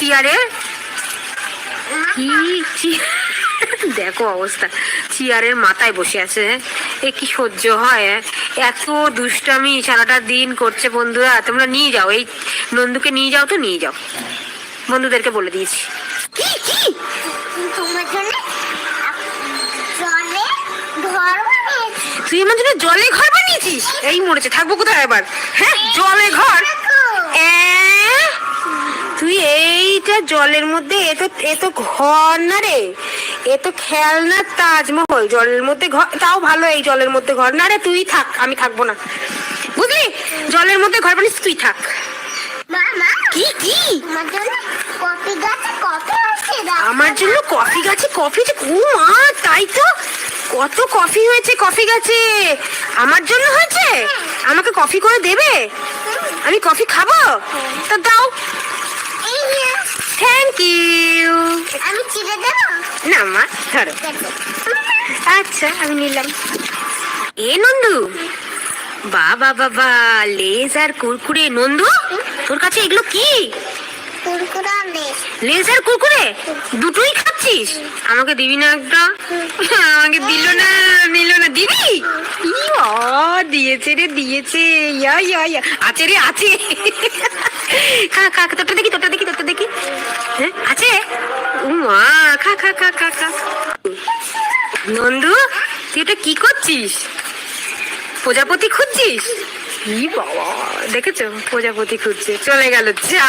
চেয়ারে? কি দেখো অবস্থা। চেয়ারের মাথায় বসে আছে? এ কি সহ্য হয়? এত দুষ্টামি সারাটা দিন করছে বন্ধুরা। তোমরা নিয়ে যাও। এই নন্দুকে নিয়ে যাও তো নিয়ে যাও। বন্ধুদেরকে বলে দিয়েছি। কি কি? তোমার জন্য জলে ঘর তুই আমার জন্য জলে ঘর বানিয়েছিস? এই মরেছে। থাকব কোথায় এবার? হ্যাঁ জলে ঘর? তুই এইটা জলের মধ্যে এ তো এ তো ঘর না রে। এ তো খেলনার তাজমহল জলের মধ্যে ঘর তাও ভালো এই জলের মধ্যে ঘর। না রে তুই থাক আমি থাকব না। বুঝলি? জলের মধ্যে ঘর বানিস তুই থাক। কি কি? আমার জন্য কফি গাছে কফি ও মা তাই তো? কত কফি হয়েছে কফি গাছে? আমার জন্য হয়েছে? আমাকে কফি করে দেবে? আমি কফি খাব? তা দাও। থ্যাংক ইউ আমি চিড়ে দেব? না মা ধরো। আচ্ছা আমি নিলাম। এ নন্দু। বাবা বাবা লেজ আর কুরকুরে। নন্দু তোর কাছে এগুলো কি? লেস লেজ আর কুরকুরে দুটোই খাচ্ছিস? আমাকে দিবি না একটা? আমাকে দিল না, নিল না। দিবি? দিয়েছে রে, দিয়েছে। ইয়া ইয়া ইয়া। আছে রে, আছে। খা খা তোরটা দেখি তোরটা দেখি তোরটা দেখি। হ্যাঁ আছে? ও মা, খা খা খা খা খা। নন্দু, তুই এটা কি করছিস? প্রজাপতি খুঁজছিস? ই বাবা, দেখেছ? প্রজাপতি খুঁজছে। চলে গেল, যা।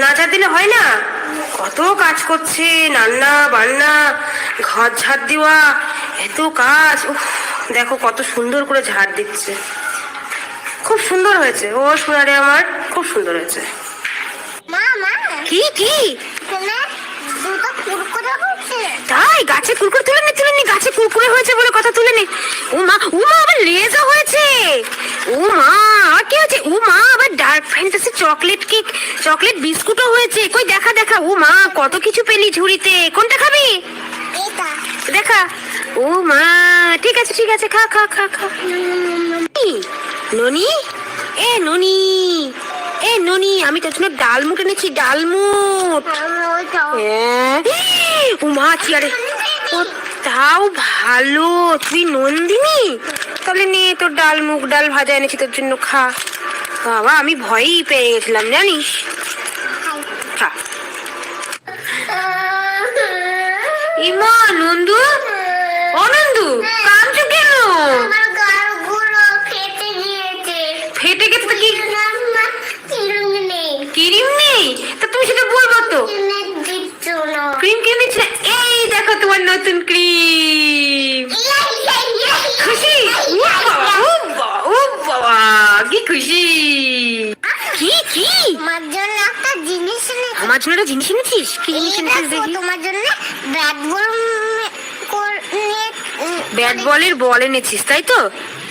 না ঝাড় দিলে হয় না? কত কাজ করছে রান্না বান্না ঘর ঝাড় দেওয়া এত কাজ। দেখো কত সুন্দর করে ঝাড় দিচ্ছে। খুব সুন্দর হয়েছে। ও সোনারে আমার খুব সুন্দর হয়েছে। মা মা। কি কি? তাই? গাছে কুরকুরে তুলে নি তুলে নি। গাছে কুরকুরে হয়েছে বলে কথা তুলে নি। ও মা ও মা আবার লেজও হয়েছে ও মা আর কি হয়েছে ও মা আবার Dark Fantasy chocolate cake chocolate বিস্কুটও হয়েছে। কই দেখা দেখা। ও মা কত কিছু পেলি ঝুড়িতে। কোনটা খাবি? এটা দেখা। ও মা ঠিক আছে ঠিক আছে খা খা খা খা। ননি, এ ননি এ ননি আমি তোর জন্য ডালমুট এনেছি ডালমুট হ্যাঁ। ও মা চেয়ারে ও তাও ভালো। তুই নন্দিনী? তাহলে নে তোর ডাল মুগ ডাল ভাজা এনেছি তোর জন্য খা। বাবা আমি ভয়ই পেয়ে গেছিলাম জানিস? ইমা নন্দু? ও নন্দু কাঁদছো কেন? ফেটে গেছে কি? কিরম নেই। তা তুমি সেটা বলব তো। ক্রিম কিনে দিচ্ছে? এই দেখো তোমার নতুন ক্রিম। খুশি? ও বাবা ও বাবা কি খুশি? আমার জন্য একটা জিনিস এনেছিস? কি জিনিস এনেছিস দেখি তোমার জন্য ব্যাট বল ব্যাট বলের বল এনেছিস তাই তো?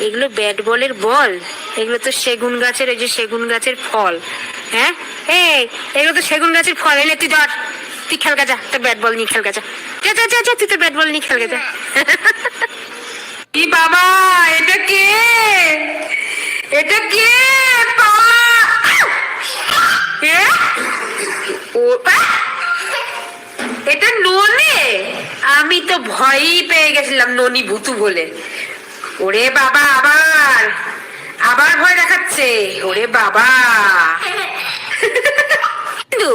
এগুলো ব্যাট বলের বল। এগুলো তো সেগুন গাছের ওই যে সেগুন গাছের ফল। হ্যাঁ? এই এগুলো তো সেগুন গাছের ফল। এনে তুই ধর তুই খেল গা যা তোর ব্যাট বল নিয়ে খেল গা যা যা যা তুই তোর ব্যাট বল নিয়ে খেল গা যা কি বাবা এটা কে? এটা কে? পাওয়া এ? ও! এটা ননে? আমি তো ভয়ই পেয়ে গেছিলাম ননি ভুতু বলে। ওরে বাবা, আবার! আবার ভয় দেখাচ্ছে। ওরে বাবা! নন্দু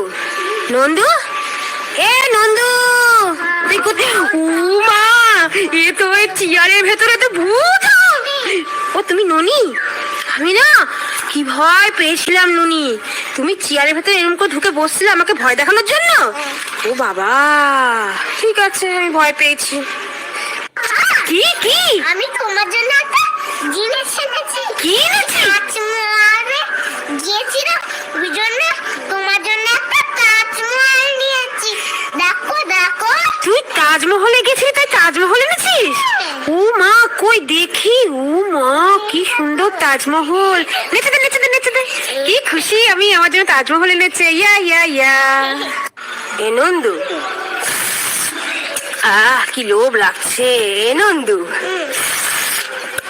নন্দু? এ নন্দু! তুই কোথায়? ও মা, এ তো ওই চেয়ারের ভেতরে তো ভূত! ও, তুমি ননি? আমি না কি ভয় পেয়েছিলাম নুনি। তুমি চেয়ারের ভেতরে এরকম করে ঢুকে বসছিলে আমাকে ভয় দেখানোর জন্য? ও বাবা ঠিক আছে আমি ভয় পেয়েছি। কি কি? আমি তোমার জন্য একটা জিনিস এনেছি। কি এনেছিস? কাঁচমারে তাজমহলে গেছিলি, তাই তাজমহল এনেছিস? ও মা কই দেখি ও মা কি সুন্দর তাজমহল। নেচে দে নেচে দে নেচে দে। কি খুশি আমি, আমার জন্য তাজমহল এনেছে। ইয়া ইয়া ইয়া। এ নন্দু। আহ, কি লোভ লাগছে। এ নন্দু।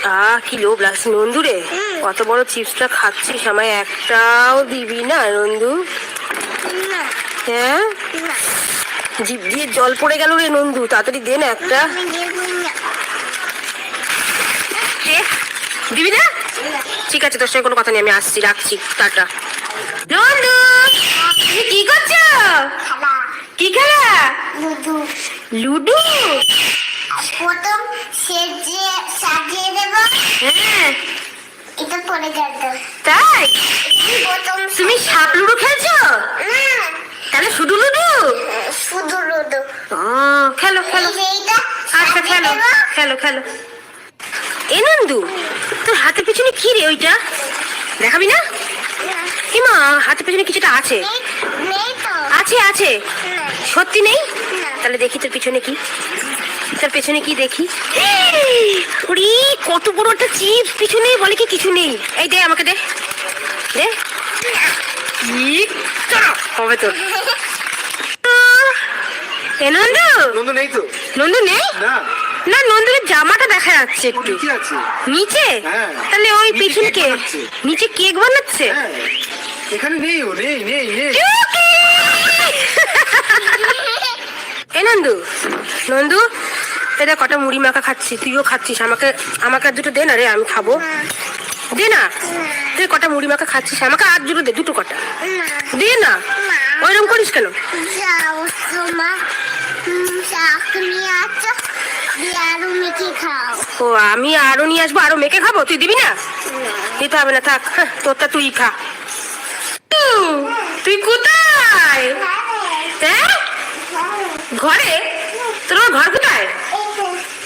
আহ, কি লোভ লাগছে নন্দু রে। কত বড় চিপসটা খাচ্ছিস, আমায় একটাও দিবি না, নন্দু? হ্যাঁ? জিভ দিয়ে জল পড়ে গেল রে নন্দু তাড়াতাড়ি দে না একটা। দেবো না? ঠিক আছে তোর সঙ্গে কোনো কথা নেই আমি আসছি রাখছি টাটা। নন্দু তুমি কি করছ? কি খেলা? লুডু। প্রথম সেজে সাজিয়ে দেবো। হ্যাঁ। এটা যাবে তাই? প্রথম তুমি সাপ লুডু খেলছো? না তাহলে শুধু লুডু? শুধু ও খেলো খেলো। আচ্ছা খেলো খেলো খেলো। এ নন্দু তোর হাতের পিছনে কি রে ওইটা? দেখাবি না? হিমা হাতের পিছনে কিছুটা আছে। আছে আছে। সত্যি নেই? তাহলে দেখি তোর পিছনে কি। তোর পেছনে কি দেখি? ওরে কত বড় একটা চিপস পিছনে বলে কি কিছু নেই। এই দে আমাকে দে। দে। হবে তোর এ নন্দু? নন্দু নেই তো। নন্দু নেই? না। না জামাটা দেখা যাচ্ছে একটু। নিচে? হ্যাঁ। তাহলে ওই পিছন কে? নিচে কেক বানাচ্ছে? হ্যাঁ। এখানে নেই ও নেই নেই নেই। এ নন্দু নন্দু এটা কটা মুড়ি মাখা খাচ্ছি তুইও খাচ্ছিস আমাকে আমাকে আর দুটো দে না রে আমি খাব। দে না। তুই কটা মুড়ি মাখা খাচ্ছিস? আমাকে আর দুটো দে দুটো কটা। দে না। ওইরকম করিস কেন? ও আমি আরও নিয়ে আসব আরও মেখে খাব? তুই দিবি না? দিতে হবে না থাক। হ্যাঁ, তোরটা তুই খা। তুই কোথায়? হ্যাঁ? ঘরে? তোর ঘর কোথায়?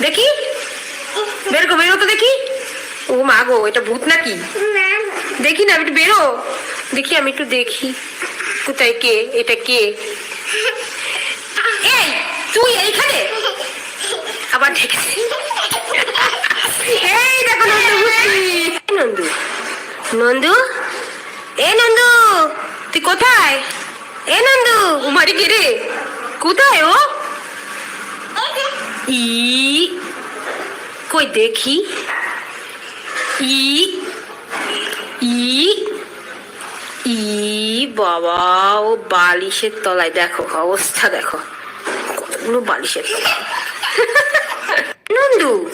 দেখি। বের বেরো তো দেখি। ও মা গো এটা ভূত নাকি? দেখি না আমি একটু বেরো। দেখি আমি একটু দেখি। কোথায় কে? এটা কে? এই তুই এইখানে? আবার দেখেছি। এই দেখো নন্দু নন্দু। নন্দু? এ নন্দু তুই কোথায়? এ নন্দু উমারি কে রে? কোথায় ও? ই কই দেখি। ই ই ই, বাবা, ও বালিশের তলায় দেখো, অবস্থা দেখো। কতগুলো বালিশের নন্দু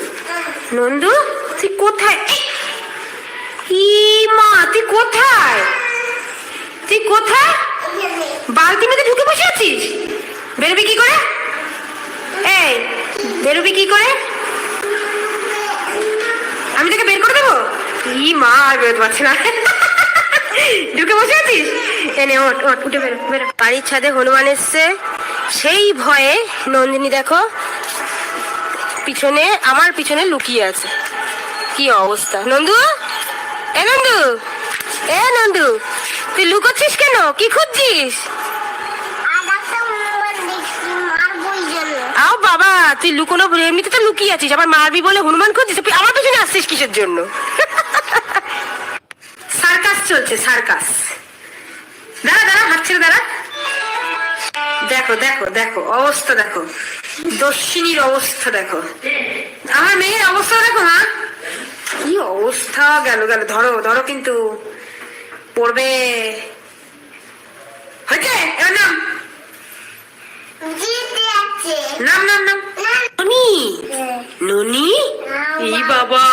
নন্দু, তুই কোথায়? ই মা, তুই কোথায়? তুই কোথায়? বালতি মেঝে ঢুকে বসে আছিস? বেরোবি কি করে? এই, বেরোবি কি করে? ই মা আর বেরোতে পারছি না ঢুকে বসে আছিস? এনে ওট ওট উঠে বেরো বেরো। বাড়ির ছাদে হনুমান এসছে। সেই ভয়ে নন্দিনী দেখো পিছনে আমার পিছনে লুকিয়ে আছে। কি অবস্থা? নন্দু? এ নন্দু? এ নন্দু তুই লুকোচ্ছিস কেন? কি খুঁজছিস? আও বাবা তুই লুকোনো এমনিতে তো লুকিয়ে আছিস। আবার মারবি বলে হনুমান খুঁজছিস? তুই আমার পিছনে আসছিস কিসের জন্য? চলছে সার্কাস। দাঁড়া দাঁড়া হাত ছেড়ে দাঁড়া। দেখো দেখো দেখো অবস্থা দেখো। দর্শিনীর অবস্থা দেখো। আমার মেয়ের অবস্থা দেখো মা। কি অবস্থা গেল গেল। ধরো ধরো কিন্তু পড়বে। হয়েছে? এবার নাম। নাম নাম নাম। ননি? ননি? এই বাবা।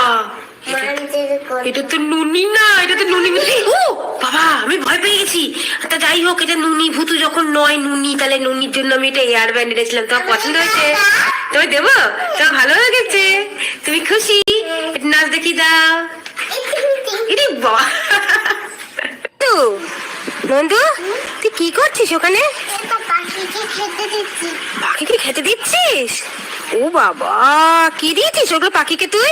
এটা তো নুনি না, এটা তো নুনি ও, বাবা, আমি ভয় পেয়ে গেছি। তা যাই হোক, এটা নুনি ভূতু যখন নয় নুনি, তাহলে নুনির জন্য আমি এটা এয়ার ব্যান্ড এনেছিলাম তোমার পছন্দ হয়েছে? তুমি দেবো? তোমার ভালো লেগেছে তুমি খুশি? নাচ দেখি দাও। তো নন্দু তুই কি করছিস ওখানে? পাখিকে খেতে দিচ্ছিস? ও বাবা, কি দিয়েছিস ওগুলো পাখিকে তুই?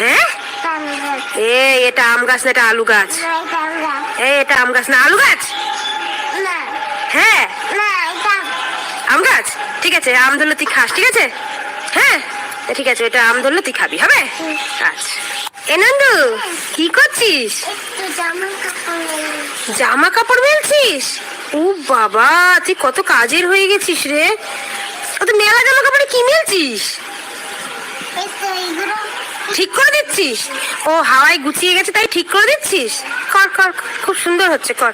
হ্যাঁ? গাছ এটা আম গাছ না এটা আলু গাছ? না এটা আম গাছ না আলু গাছ? হ্যাঁ? আম গাছ? ঠিক আছে, আম ধরলে তুই খাস, ঠিক আছে? হ্যাঁ? ঠিক আছে এটা আম ধরলে তুই খাবি, হবে? আচ্ছা। এ নন্দু, কি করছিস? জামা কাপড় মেলছিস? ও বাবা, তুই কত কাজের হয়ে গেছিস রে? কত মেলা জামা কাপড়ে কি মেলছিস? ঠিক করে দিচ্ছিস? ও হাওয়ায় গুছিয়ে গেছে তাই ঠিক করে দিচ্ছিস? কর কর খুব সুন্দর হচ্ছে কর।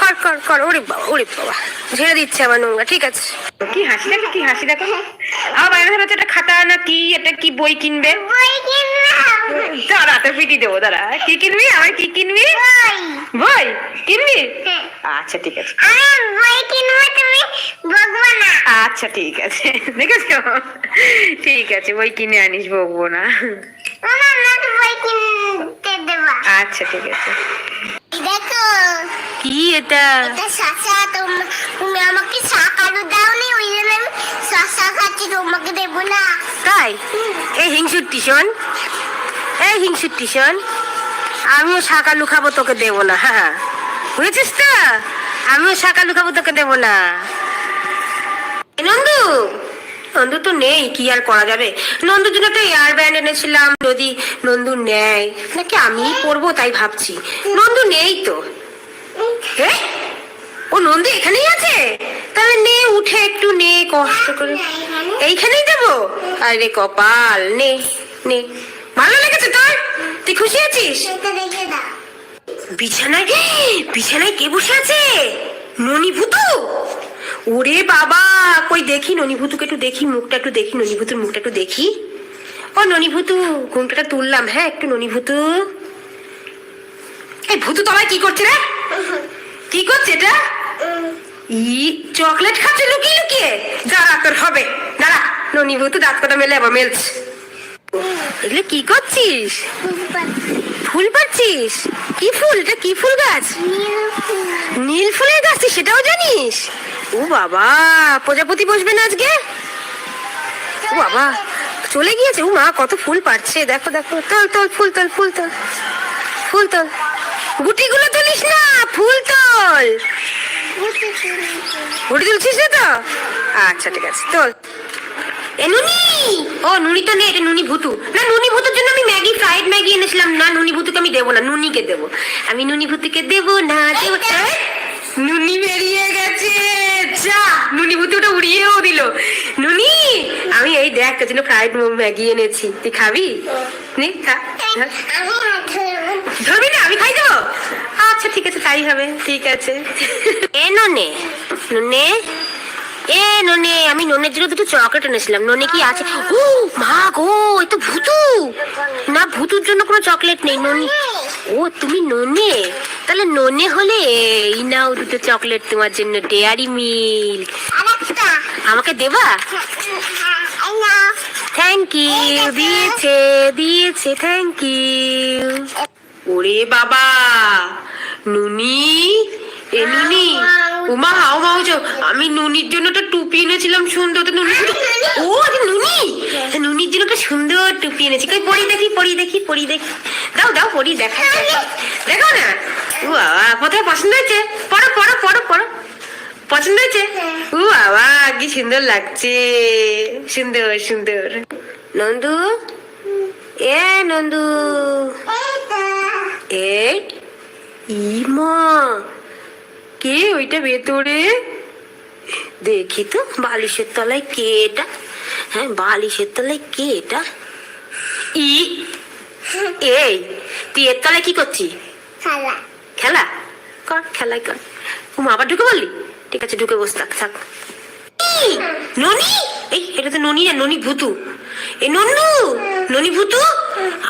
কর কর কর ওরে বাবা ওরে বাবা। ঝেড়ে দিচ্ছে আমার নোংরা ঠিক আছে। কি হাসি দেখো কি হাসি দেখো। আমার বাইরে হচ্ছে একটা খাতা না কি এটা কি বই কিনবে? বই কিনলাম দাঁড়া তো পিটি দেবো দাঁড়া। কি কিনবি? আমার কি কিনবি? বই। কিনবি? হ্যাঁ। আচ্ছা ঠিক আছে। বই কিনবো তুমি বকবো না আচ্ছা ঠিক আছে। দেখেছ? ঠিক আছে বই কিনে আনিস বকবো না বই কিনতে দেবা। আচ্ছা ঠিক আছে। দেখো। কি এটা? এটা শশা তোম- আমাকে শাক আলু দাওনি ওই জন্য আমি শশা খাচ্ছি তোমাকে দেবো না। তাই? এই হিংসুট্টি শোন এই হিংসুট্টি শোন আমিও শাকালু খাব, তোকে দেবো না। হ্যাঁ বুঝেছিস তো? আমিও শাকালু খাব, তোকে দেবো না। নন্দু! নন্দু তো নেই, কি আর করা যাবে? নন্দুর জন্য তো এয়ার ব্যান্ড এনেছিলাম, যদি নন্দু নেয়। নাকি আমিই পরবো, তাই ভাবছি। নন্দু নেই তো? ও নন্দু এখানেই আছে? তাহলে নে, উঠে একটু নে, কষ্ট করে। এইখানেই দেবো আরে কপাল, নে নে। ভালো লেগেছে তোর? তুই খুশি আছিস? বিছানায় বিছানায় কে বসে আছে? ননিভূতু? ওরে বাবা কই দেখি ননিভূতুকে একটু দেখি মুখটা একটু দেখি ননিভূতুর মুখটা একটু দেখি। ও ননিভূতু ঘুমটা তুললাম হ্যাঁ একটু ননিভূতু। এই ভূতু তলায় কি করছে রে? কি করছে এটা? ই চকলেট খাচ্ছে লুকিয়ে লুকিয়ে। দাঁড়া তোর হবে। দাঁড়া ননিভূতু দাঁত কটা মেলে আবার মেলছে। এগুলো কি করছিস? ফুল পাচ্ছিস কি ফুল? এটা কি ফুল গাছ? নীল ফুলের গাছ সেটাও জানিস? ও বাবা প্রজাপতি বসবে না আজকে? ও বাবা চলে গিয়েছে। ও মা কত ফুল পাচ্ছে দেখো দেখো। তল তল ফুল তল ফুল তল। ফুল তোল। গুটিগুলো তুলিস না ফুল তল। গুটি তুলছিস না তো? আচ্ছা ঠিক আছে। তোল। এ নুনি! ও নুনি তো নেই এটা নুনি ভুতু। না নুনি ভুতুর জন্য আমি ম্যাগি ফ্রাইড ম্যাগি এনেছিলাম। না নুনি ভুতুকে আমি দেবো না নুনিকে দেবো। আমি নুনি ভুতুকে দেবো না দেবো। নুনি বেরিয়ে গেছে! যা! নুনি ভুতুটা উড়িয়েও দিল। নুনি আমি এই দেখ তোর জন্য ফ্রাইড ম্যাগি এনেছি। তুই খাবি? নে খা ধরবি না আমি খাই দেবো? আচ্ছা ঠিক আছে তাই হবে ঠিক আছে। এ ননে। ননে এ ননে আমি ননের জন্য দুটো চকলেট এনেছিলাম। ননে কি আছে? ও মা গো এই তো ভূতু। না ভূতুর জন্য কোনো চকলেট নেই ননি। ও তুমি ননে? তাহলে ননে হলে এই নাও দুটো চকলেট তোমার জন্য ডেয়ারি মিল্ক। আমাকে দেবা? থ্যাংক ইউ দিয়েছে দিয়েছে থ্যাংক ইউ ওরে বাবা নুনি এ নুনি। উমা হাও মাউছো আমি নুনির জন্য একটা টুপি এনেছিলাম সুন্দর তো নুনি ও নুনি! নুনির জন্য একটা সুন্দর টুপি এনেছি। কই পরি দেখি পরি দেখি পরি দেখি। দাও দাও পরি দেখা দেখো না? ও বাবা কোথায় পছন্দ হয়েছে? পড়ো পড়ো পড়ো পড়ো। পছন্দ হয়েছে? ও বাবা কি সুন্দর লাগছে। সুন্দর সুন্দর। নন্দু? এ নন্দু। এই এ ইমা। কে ওইটা ভেতরে? দেখি তো বালিশের তলায় কে এটা? হ্যাঁ বালিশের তলায় কে এটা? ই এই তুই এর তলায় কি করছিস? খালা। খেলা? কর খেলাই কর। ও আবার ঢুকে বললি ঠিক আছে ঢুকে বস থাক থাক। ননি? এই এটা তো ননি না ননি ভুতু। এ নন্নু? ননি ভুতু?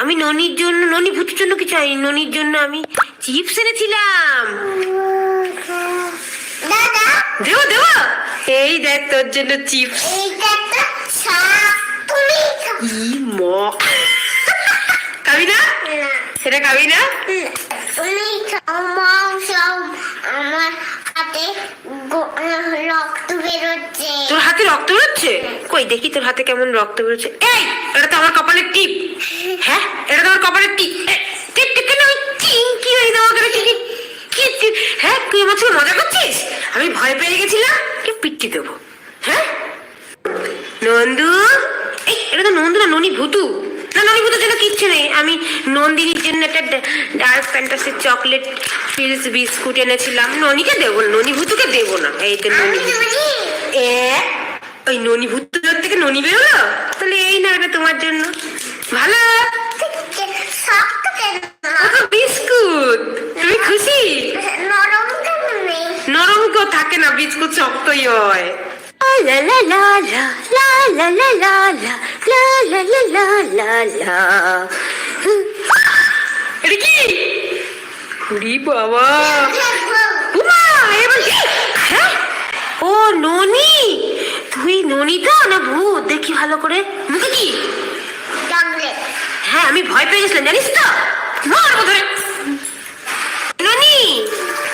আমি ননির জন্য ননি ভুতুর জন্য কিছু ননির জন্য আমি চিপস এনেছিলাম। দেবো দেবো এই দেখ তোর জন্য চিপস। ই ম খাবি না সেটা খাবি না আমার হাতে রক্ত বেরোচ্ছে তোর হাতে রক্ত বেরোচ্ছে কই দেখি তোর হাতে কেমন রক্ত বেরোচ্ছে এই এটা তো আমার কপালের টিপ হ্যাঁ এটা তো আমার কপালের টিপ টিপ টিপ কেন চিংকি হয়ে কেন কি হ্যাঁ তুই আমার সঙ্গে মজা করছিস? আমি ভয় পেয়ে গেছিলাম। কি পিট্টি দেবো? হ্যাঁ? নন্দু? এই এটা তো নন্দু না ননি ভুতু না ননি ভুতুর জন্য কিচ্ছু নেই। আমি নন্দিনীর জন্য একটা Dark Fantasy chocolate fills biscuit এনেছিলাম। ননিকে দেবো না ননি ভুতুকে দেবো না। এই তো ননি ননি। এ ওই ননি ভুতুর থেকে ননি বেরোলো? তাহলে এই না এটা তোমার জন্য। ভালো। শক্ত কেন ও তো বিস্কুট। তুমি খুশি? নরম কেউ থাকে না বিস্কুট শক্তই হয়। এটা কি? বাবা। উমা এবার হ্যাঁ? ও ননি? তুই ননি তো না ভূত? দেখি ভালো করে। মুখে কি? হ্যাঁ আমি ভয় পেয়ে গেছিলাম জানিস তো?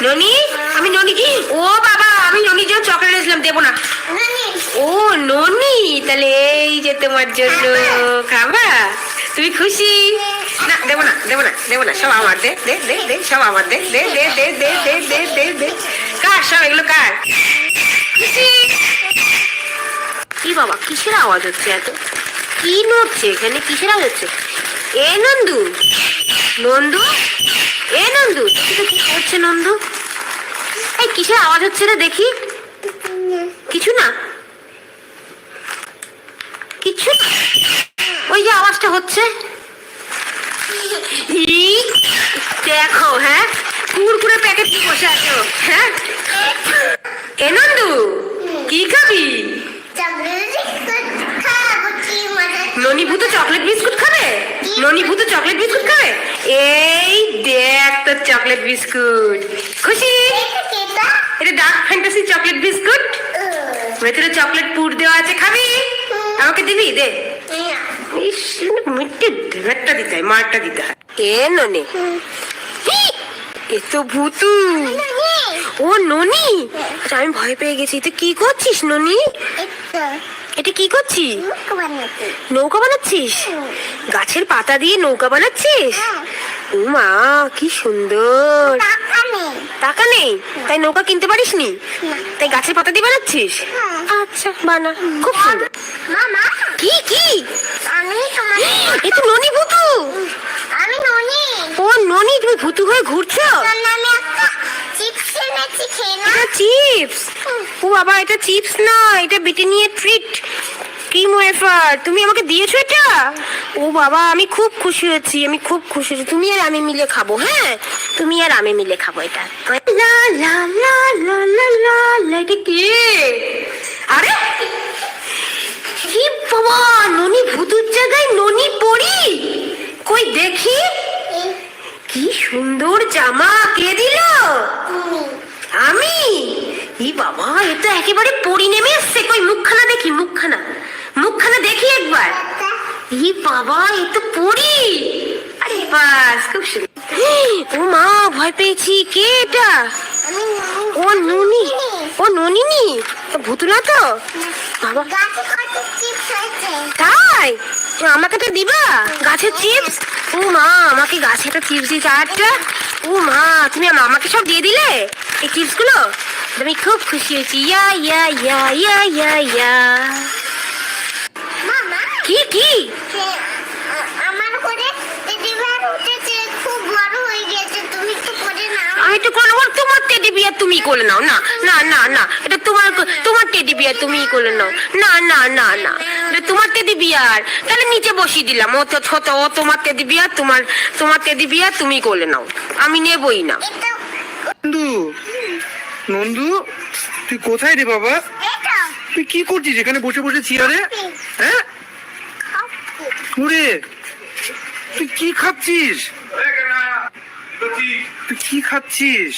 ননি আমি ননি ও বাবা আমি ননির জন্য চকলেট এনেছিলাম দেবো না ও ননি তাহলে এই যে তোমার জন্য খাবা তুমি খুশি না দেবো না দেবো না দেবো না সব আমার দে দে দে দে সব আমার দে দে দে দে দে দে দে দে দে কার সব এগুলো কার খুশি কি বাবা কিসের আওয়াজ হচ্ছে এত কি নড়ছে এখানে কিসের আওয়াজ হচ্ছে এ নন্দু নন্দু এ নন্দু এটা কি করছে নন্দু কিসের আওয়াজ হচ্ছে রে দেখি? কিছু না। কিছু। ওই যে আওয়াজটা হচ্ছে। দেখো হ্যাঁ? কুরকুরে প্যাকেট বসে আছো হ্যাঁ? এ নন্দু, কি খাবি চকলেট খাব কি মজা ননিভূত চকলেট বিস্কুট খাবে? ননিভূত চকলেট বিস্কুট খাবে? এই দেখ তোর চকলেট বিস্কুট। খুশি? এটা ডার্ক ফ্যান্টাসি চকলেট বিস্কুট। ভেতরে চকলেট পুর দেওয়া আছে খাবি? আমাকে দিবি? দে। ইস, মিট্টে দেবেরটা দিতে হয় মারটা দিতে হয়। এ ননে। এ তো ভূতু। ও ননি? আচ্ছা, আমি ভয় পেয়ে গেছি। তুই কি করছিস ননি? এটা কি করছিস? নৌকা বানাচ্ছিস? গাছের পাতা দিয়ে নৌকা বানাচ্ছিস? ও মা কি সুন্দর। টাকা নেই। তাই নৌকা কিনতে পারিস নি। তাই গাছের পাতা দিয়ে বানাচ্ছিস। আচ্ছা বানা। খুব সুন্দর। কি কি? এ তো ননি ভুতু। আমি ননি। ও ননি তুমি ভুতু হয়ে ঘুরছো? খেয়ে না চিপস? ও বাবা এটা চিপস না এটা ট্রিট ক্রিম ওয়েফার তুমি আমাকে দিয়েছ এটা? ও বাবা আমি খুব খুশি হয়েছি আমি খুব খুশি হয়েছি। তুমি আর আমি মিলে খাব হ্যাঁ? তুমি আর আমি মিলে খাব এটা। লা লা লা লা লা লা লা এটা কে? আরে! কি বাবা ননি ভূতুর জায়গায় ননি পড়ি? কই দেখি? কি সুন্দর জামা কে দিল। আমি? ই বাবা এ তো একেবারে পরি নেমে এসছে। কই মুখখানা দেখি মুখখানা। মুখখানা দেখি একবার। একটা ই বাবা এ তো পরি আরে বাস খুব সুন্দর। ও মা ভয় পেয়েছি। কে এটা? ও ননি। ও ননিনি? ভুতুলা তো? বাবা। তাই? আমাকে তো দিবা? গাছের চিপস? ও মা আমাকে গাছে একটা চিপস দিয়েছে আরেকটা ও মা তুমি আমাকে সব দিয়ে দিলে? এই চিপসগুলো? আমি খুব খুশি হয়েছি। ইয়া ইয়া ইয়া ইয়া ইয়া ইয়া। কি? কি? আমি তো তোমার টেডি বিয়ার তুমি করে নাও। না না না না। এটা তোমার তোমার টেডি বিয়ার তুমি করে নাও। না না না না। এটা তোমার টেডি বিয়ার তাহলে নিচে বসিয়ে দিলাম। ও তো ছোট ও তোমার টেডি বিয়ার তোমার তোমার টেডি বিয়ার তুমি করে নাও। আমি নেবই না। নন্দু নন্দু, তুই কোথায় রে বাবা? তুই কি করছিস এখানে বসে বসে চেয়ারে? হ্যাঁ? তুই কি খাচ্ছিস? তুই কি খাচ্ছিস?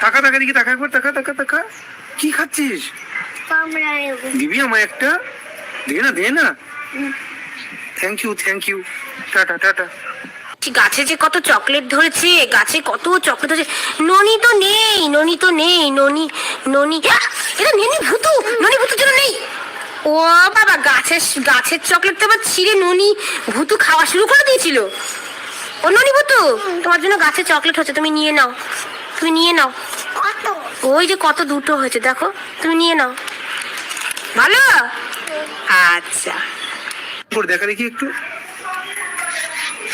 টাকা টাকা দিকে টাকা একবার টাকা টাকা টাকা কি খাচ্ছিস? দিবি আমায় একটা? দে না দে না। Thank you thank you tata tata. গাছে যে কত চকলেট ধরেছে গাছে কত চকলেট ধরেছে। ননি তো নেই ননি তো নেই ননি ননি! এটা নেনি ভুতু ননি ভুতুর জন্য নেই। ও বাবা গাছের গাছের চকলেট তো আবার ছিঁড়ে ননি ভুতু খাওয়া শুরু করে দিয়েছিল। ভুতু তোমার জন্য গাছে চকলেট হচ্ছে তুমি নিয়ে নাও। তুমি নিয়ে নাও। ওই যে কত দুটো হয়েছে দেখো তুমি নিয়ে নাও। ভালো? আচ্ছা। করে দেখা দেখি একটু।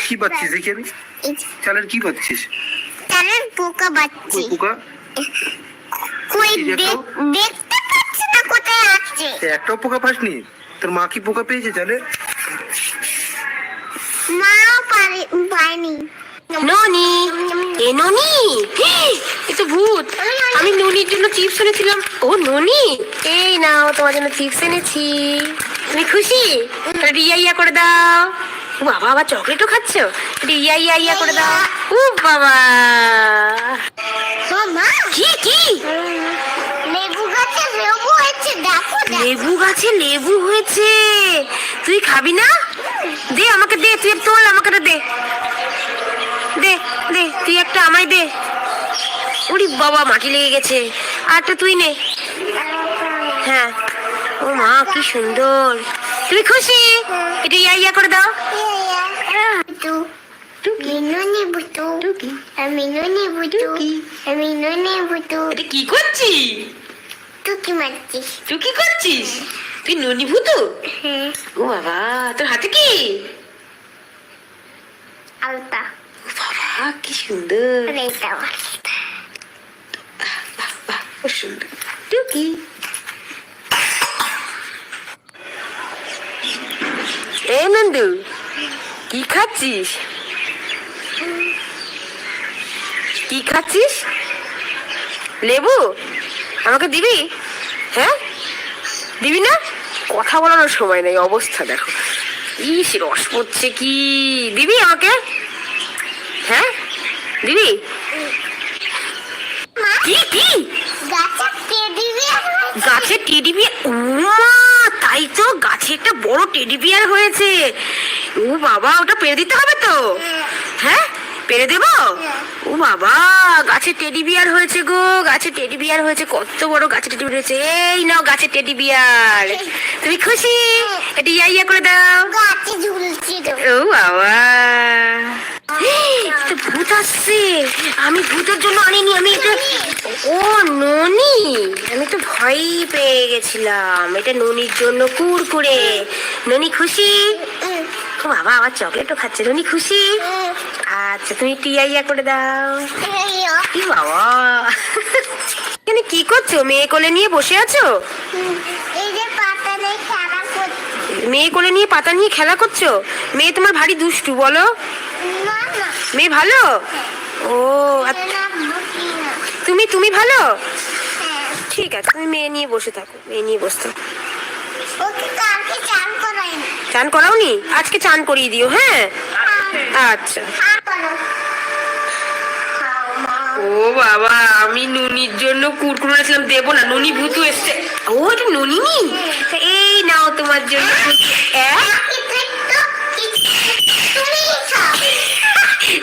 কি পাচ্ছিস দেখি আমি? চালের কি পাচ্ছিস? তারের পোকা বাচ্চি কই পোকা? কই এই দেখো। দেখ- দেখতে পাচ্ছি না কোথায় আছে? একটাও পোকা পাসনি? তোর মা কি পোকা পেয়েছে চালে? মাও পায়নি ননি এ ননি এ তো ভূত। আমি ননির জন্য চিপস এনেছিলাম। ও ননি এই নাও তোমার জন্য চিপস এনেছি। তুমি খুশি? তাহলে ইয়া করে দাও। বাবা আবার চকলেটও খাচ্ছ? একটু ইয়া ইয়া করে দাও। ও বাবা কি কি? লেবু গাছে লেবু হয়েছে দেখো। লেবু গাছে লেবু হয়েছে। তুই খাবি না? দে আমাকে দে তুই তোল আমাকে দে। দে দে তুই একটা আমায় দে। ওরে বাবা মাটি লেগে গেছে। আর একটা তুই নে। হ্যাঁ। ও মা কি সুন্দর। তুমি খুশি? এটা ইয়া ইয়া করে দাও। কি করছিস? তুই কি মারছিস। তুই কি করছিস? তুই ননি ভূতু? হ্যাঁ ও বাবা তোর হাতে কি? আলতা। ও বাবা কি সুন্দর। টুকি। এ নন্দু কি খাচ্ছিস? কি খাচ্ছিস? লেবু? আমাকে দিবি? হ্যাঁ? দিবি না? কথা বলানোর সময় নেই অবস্থা দেখো। ইস রস পড়ছে কি? দিবি আমাকে? হ্যাঁ? দিবি? কি কি? গাছে টেডি বিয়ার উমা তাই তো গাছে একটা বড় টেডি বিয়ার হয়েছে। ও বাবা ওটা পেরে দিতে হবে তো? হ্যাঁ? পেরে দেব? ও বাবা গাছে টেডি বিয়ার হয়েছে গো গাছে টেডি বিয়ার হয়েছে কত বড় গাছে টেডি বিয়ার হয়েছে। এই নাও গাছে টেডি বিয়ার তুমি খুশি? এটা ইয়া ইয়া করে দাও। গাছে ঝুলছে ও বাবা। ভূত আসছে। আমি ভূতের জন্য আনিনি আমি এটা ও ননি। আমি তো ভয় পেয়ে গেছিলাম। এটা ননির জন্য কুরকুরে ননি খুশি? ও বাবা আবার চকলেটও খাচ্ছে ননি খুশি? আচ্ছা তুমি টিয়া ইয়া করে দাও। কি বাবা? এখানে কি করছ? মেয়ে কোলে নিয়ে বসে আছো? মেয়ে কোলে নিয়ে পাতা নিয়ে খেলা করছ? মেয়ে তোমার ভারী দুষ্টু বলো। মেয়ে ভালো? ও তুমি তুমি ভালো? হ্যাঁ। ঠিক আছে তুমি মেয়ে নিয়ে বসে থাকো মেয়ে নিয়ে বসে থাকো ওকে কালকে চান করাই না চান করাওনি? আজকে চান করিয়ে দিও হ্যাঁ? আচ্ছা। ও বাবা আমি নুনির জন্য কুরকুরে এনেছিলাম দেবো না নুনি ভুতু এসছে। ও এটা নুনি নি এই নাও তোমার জন্য?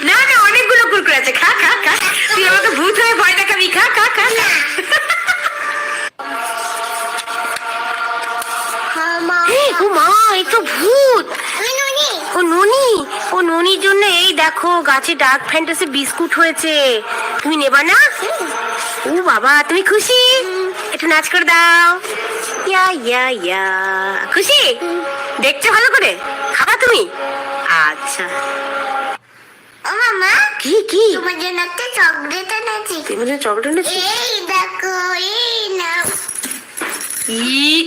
না না অনেকগুলো কুরকুরে আছে। খা খা খা। তুই আমাকে ভূত হয়ে ভয় দেখাবি খা খা খা খা। ও মা এই তো ভূত। ও ননি। ও ননির জন্য এই দেখো গাছে ডার্ক ফ্যান্টাসি বিস্কুট হয়েছে। তুমি নেবা না? ও বাবা তুমি খুশি? একটু নাচ করে দাও। ইয়া ইয়া ইয়া। খুশি? দেখছ ভালো করে? খাবা তুমি? আচ্ছা। ও মামা কি কি? তোমার জন্য একটা চকলেট এনেছি। তুমি যে চকলেট এনেছো? এই দেখো এই নাও। ই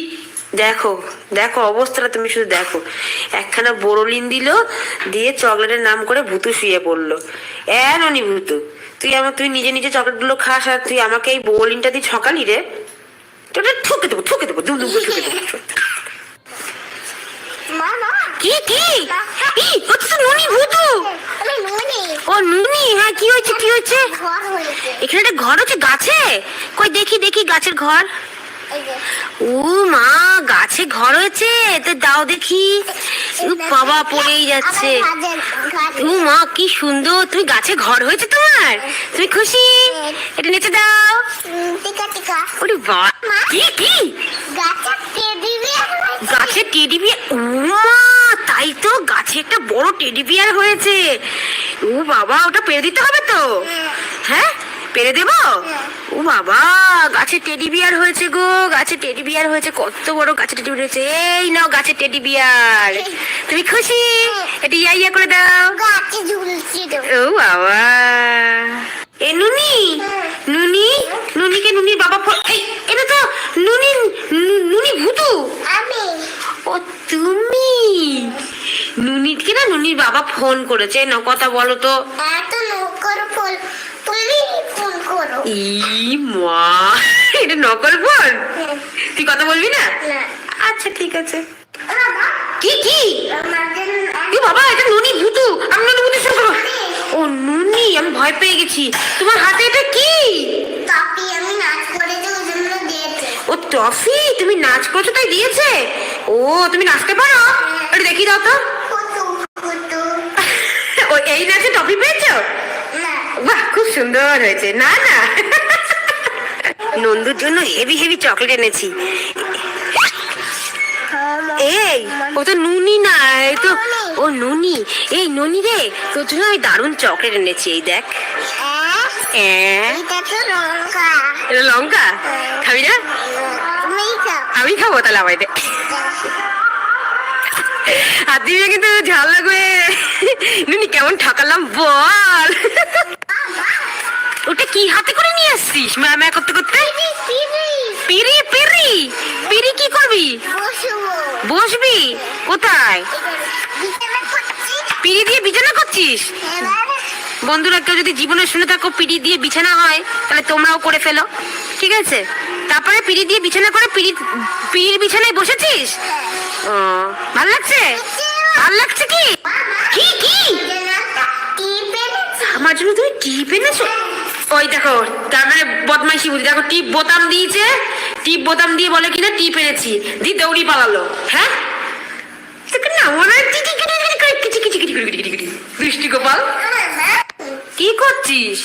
দেখো দেখো অবস্থাটা তুমি শুধু দেখো। একখানা বোরোলিন দিল দিয়ে চকলেটের নাম করে ভুতু শুয়ে পড়ল। এ ননি ভুতু তুই আমার তুই নিজে নিজে চকলেটগুলো খাস আর তুই আমাকে এই বোরোলিনটা দিয়ে ছকালি রে। তোটা ঠুকে দেবো ঠুকে দেবো দুম দুম করে ঠুকে দেবো। কি কি? ই ও তো ননি ভুতু। ও নুনি হ্যাঁ কি হয়েছে কি হয়েছে। এখানে একটা ঘর আছে গাছে? কই দেখি দেখি গাছের ঘর। ও মা, গাছে ঘর হয়েছে, তো দাও দেখি। বাবা, পড়েই যাচ্ছে। ও মা, কি সুন্দর, তুমি গাছে ঘর হয়েছে তোমার? তুমি খুশি? এটা নিচে দাও। ওরে বা কি কি। গাছে টেডি বিয়ার ও মা, তাই তো গাছে একটা বড় টেডি বিয়ার হয়েছে। ও বাবা, ওটা পেরে দিতে হবে তো? হ্যাঁ? পেরে দেবো? ও বাবা গাছে টেডি বিয়ার হয়েছে গো গাছে টেডি বিয়ার হয়েছে কত বড় গাছে টেডি বিয়ার হয়েছে। এই নাও গাছে টেডি বিয়ার। তুমি খুশি? এটা ইয়া ইয়া করে দাও। গাছে ঝুলছি ও বাবা। এ নুনি? নুনি? নুনিকে নুনির বাবা এই এটা তো নুনি নুনি ভুতু। আমি। ও তুমি? নুনিকে না নুনির বাবা ফোন করেছে। না কথা বলো তো। এত নকর ফোন ই মা এটা নকল ফোন? তুই কথা বলবি না? না আচ্ছা ঠিক আছে। কি কি? আমাদের বাবা এটা নুনি ভুতু। আমি নুনি ভুতু শুরু করো। ও নুনি আমি ভয় পেয়ে গেছি। তোমার হাতে এটা কি? তাপি আমি নাচ করেছি ওই জন্য দিয়েছে। ও টফি তুমি নাচ করছ তাই দিয়েছে? ও তুমি নাচতে পারো? একটু দেখি দাও তো। ও এই নাচে টফি পেয়েছ? বাহ খুব সুন্দর হয়েছে। না না। নন্দুর জন্য হেভি হেভি চকলেট এনেছি। এই ও তো নুনি না এই তো ও নুনি। এই নুনি রে তোর জন্য আমি দারুণ চকলেট এনেছি এই দেখ। হ্যাঁ। এটা লঙ্কা? খাবি না? আমি খাব তাহলে আমায় দে। আর দিদি কিন্তু ঝাল লাগবে। নুনি কেমন ঠকালাম বল। ওটা কি হাতে করে নিয়ে আসছিস? মা ম্যা করতে করতে? পিরি পিরি। পিরি কি করবি? বসবি। কোথায়? পিড়ি দিয়ে বিছানা করছিস? বন্ধুরা কেউ যদি জীবনে শুনে থাকো পিড়ি দিয়ে বিছানা হয় তাহলে তোমরাও করে ফেলো ঠিক আছে তারপরে পিড়ি দিয়ে বিছানা করে পিড়ি পিড়ির বিছানায় বসেছিস ও ভালো লাগছে ভালো লাগছে কি কি কি আমার জন্য তুমি টিপ এনেছো ওই দেখো তার মানে বদমাইশি বুঝি দেখো টিপ বোতাম দিয়েছে টিপ বোতাম দিয়ে বলে কিনা টিপ এনেছি দি দৌড়ি পালালো হ্যাঁ না মনে হয় কিটি কিটি করে কিটি কিটি কিটি। দুষ্টি গোপাল কি করছিস?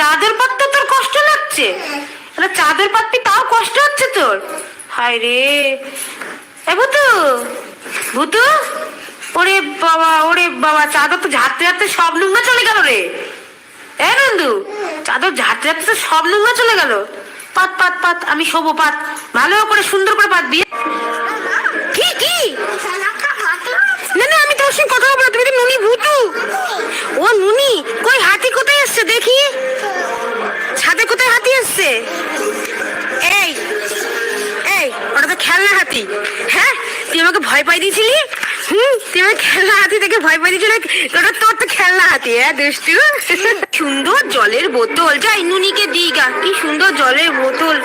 চাদর পাততে তোর কষ্ট লাগছে? আরে চাদর পাততে তাও কষ্ট হচ্ছে তোর? হায় রে। ভুতু ভুতু ওরে বাবা ওরে বাবা চাদর তো ঝাড়তে ঝাড়তে সব নোংরা চলে গেল রে। এ নন্দু চাদর ঝাড়তে ঝাড়তে তো সব নোংরা চলে গেল। পাত পাত পাত আমি শোবো পাত। ভালো করে সুন্দর করে পাত দিয়ে নুনি ভুতু। ও নুনি কই হাতি কোথায় এসছে দেখি? ছাদে কোথায় হাতি এসছে এই এই, ওটা তো খেলনা হাতি। হ্যাঁ তুই আমাকে ভয় পাই দিয়েছিলি? হুম, তুই আমাকে খেলনা হাতি থেকে ভয় পাই দিয়েছিলি? ওটা তোর তো খেলনা হাতি হ্যাঁ দুষ্টু? সুন্দর জলের বোতল। যাই, নুনিকে দিই গা। কি সুন্দর জলের বোতল।